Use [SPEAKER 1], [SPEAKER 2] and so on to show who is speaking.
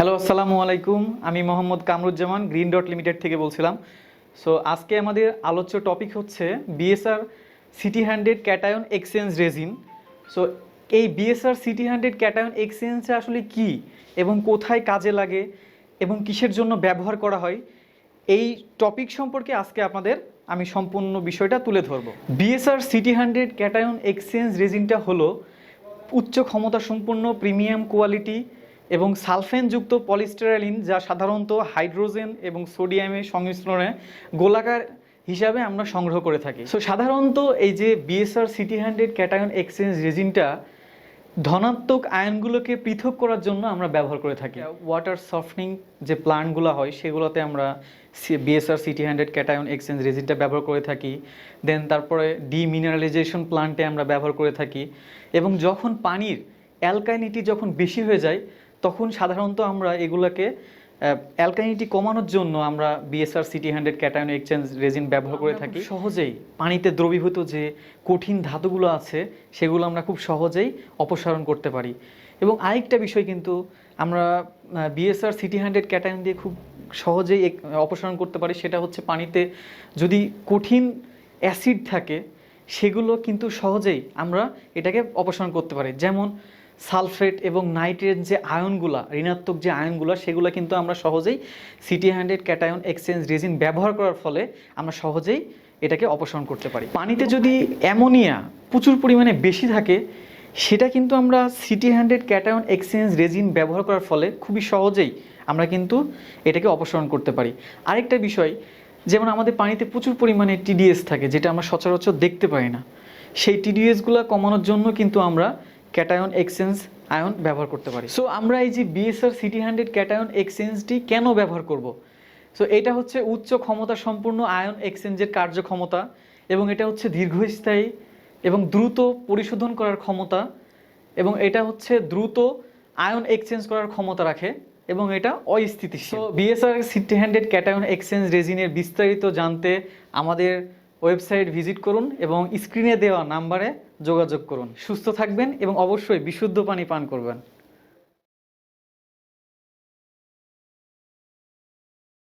[SPEAKER 1] Hello, আসসালামু আলাইকুম। আমি Mohammad Kamruzzaman, green dot limited থেকে বলছিলাম। সো আজকে আমাদের আলোচ্য টপিক হচ্ছে BSR CT hundred cation exchange resin so এই BSR CT hundred cation exchange আসলে কি এবং কোথায় কাজে লাগে এবং কিসের জন্য ব্যবহার করা হয়, এই টপিক সম্পর্কে আজকে আপনাদের আমি সম্পূর্ণ বিষয়টা তুলে ধরবো। BSR CT hundred cation exchange রেজিনটা হলো উচ্চ ক্ষমতা সম্পন্ন প্রিমিয়াম কোয়ালিটি এবং সালফেনযুক্ত পলিস্টেরালিন যা সাধারণত হাইড্রোজেন এবং সোডিয়ামের সংমিশ্রণে গোলাকার হিসাবে আমরা সংগ্রহ করে থাকি। সো সাধারণত এই যে BSR CT hundred cation exchange রেজিনটা ধনাত্মক আয়নগুলোকে পৃথক করার জন্য আমরা ব্যবহার করে থাকি। ওয়াটার সফটনিং যে প্লান্টগুলো হয় সেগুলোতে আমরা BSR CT hundred cation exchange রেজিনটা ব্যবহার করে থাকি। দেন তারপরে ডিমিনারালাইজেশন প্লান্টে আমরা ব্যবহার করে থাকি। এবং যখন পানির অ্যালকাইনিটি যখন বেশি হয়ে যায় তখন সাধারণত আমরা এগুলোকে অ্যালকাইনিটি কমানোর জন্য আমরা BSR CT hundred cation exchange resin ব্যবহার করে থাকি। সহজেই পানিতে দ্রবীভূত যে কঠিন ধাতুগুলো আছে সেগুলো আমরা খুব সহজেই অপসারণ করতে পারি। এবং আরেকটা বিষয় কিন্তু আমরা বিএসআর সিটি হান্ড্রেড ক্যাটায়ন দিয়ে খুব সহজেই অপসারণ করতে পারি সেটা হচ্ছে পানিতে যদি কঠিন অ্যাসিড থাকে সেগুলো কিন্তু সহজেই আমরা এটাকে অপসারণ করতে পারি। যেমন সালফেট এবং নাইট্রেট যে আয়নগুলা, ঋণাত্মক যে আয়নগুলো, সেগুলো কিন্তু আমরা সহজেই CT hundred cation exchange resin ব্যবহার করার ফলে আমরা সহজেই এটাকে অপসারণ করতে পারি। পানিতে যদি অ্যামোনিয়া প্রচুর পরিমাণে বেশি থাকে, সেটা কিন্তু আমরা CT hundred cation exchange resin ব্যবহার করার ফলে খুবই সহজেই আমরা কিন্তু এটাকে অপসারণ করতে পারি। আরেকটা বিষয়, যেমন আমাদের পানিতে প্রচুর পরিমাণে টিডিএস থাকে, যেটা আমরা সচরাচর দেখতে পাই না। সেই টিডিএসগুলো কমানোর জন্য কিন্তু আমরা ক্যাটায়ন এক্সচেঞ্জ আয়ন ব্যবহার করতে পারি। সো আমরা এই যে বিএসআর সিটি হান্ড্রেড ক্যাটায়ন এক্সচেঞ্জটি কেন ব্যবহার করব? সো এটা হচ্ছে উচ্চ ক্ষমতা সম্পূর্ণ আয়ন এক্সচেঞ্জের কার্যক্ষমতা এবং এটা হচ্ছে দীর্ঘস্থায়ী এবং দ্রুত পরিশোধন করার ক্ষমতা এবং এটা হচ্ছে দ্রুত আয়ন এক্সচেঞ্জ করার ক্ষমতা রাখে এবং এটা অস্থিতিশীল। BSR CT hundred cation exchange রেজিনের বিস্তারিত জানতে আমাদের ওয়েবসাইট ভিজিট করুন এবং স্ক্রিনে দেওয়া নাম্বারে যোগাযোগ করুন। সুস্থ থাকবেন এবং অবশ্যই বিশুদ্ধ পানি পান করবেন।